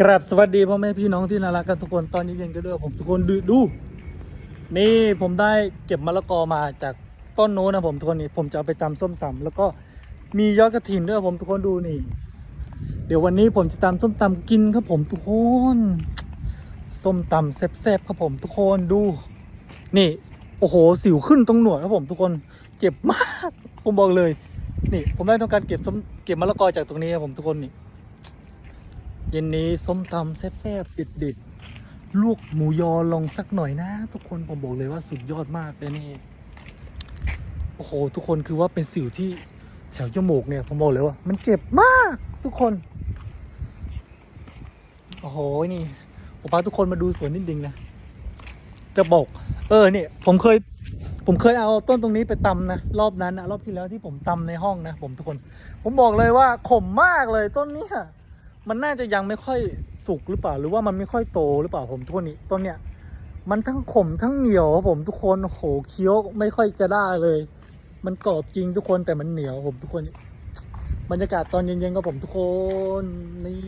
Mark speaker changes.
Speaker 1: กราบสวัสดีพ่อแม่พี่น้องที่น่ารักกันทุกคนตอนนี้เย็นๆก็ด้วยผมทุกคนดูดู นี่ผมได้เก็บมะละกอมาจากต้นโน้นนะผมทุกคนนี่ผมจะเอาไปตำส้มตำแล้วก็มียอดกระถินด้วยผมทุกคนดูนี่ เดี๋ยววันนี้ผมจะตำส้มตำกินครับผมทุกคนส้มตำแซ่บๆครับผมทุกคนดู นี่ โอ้โหสิวขึ้นตรงหนวดครับผมทุกคนเจ็บมาก ผมบอกเลย นี่ ผมได้ทำการเก็บส้มเก็บมะละกอจากตรงนี้ครับผมทุกคนนี่ เย็นนี้ส้มตำแซ่บๆดิดๆลวกหมูยอลองสักหน่อยนะ ทุกคนผมบอกเลยว่าสุดยอดมากเลยนี่ โอ้โห ทุกคนคือว่าเป็นสิวที่แถวจมูกเนี่ยผมบอกเลยว่า มันเจ็บมากทุกคน โอ้โหนี่ผมพาทุกคนมาดูสวนนิดนึงนะจะบอก เออเนี่ยผมเคย ผมเคยเอาต้นตรงนี้ไปตำนะรอบนั้นนะรอบที่แล้วที่ผมตำในห้องนะผมทุกคน ผมบอกเลยว่าขมมากเลยต้นนี้ มันน่าจะยังไม่ค่อยสุกหรือเปล่า หรือว่ามันไม่ค่อยโตหรือเปล่าผมทุกคนนี่ต้นเนี้ยมันทั้งขมทั้งเหนียวครับผมทุกคนโหเคี้ยวไม่ค่อยจะได้เลย มันกรอบจริงทุกคนแต่มันเหนียวผมทุกคนบรรยากาศตอนเย็นๆก็ผมทุกคนนี่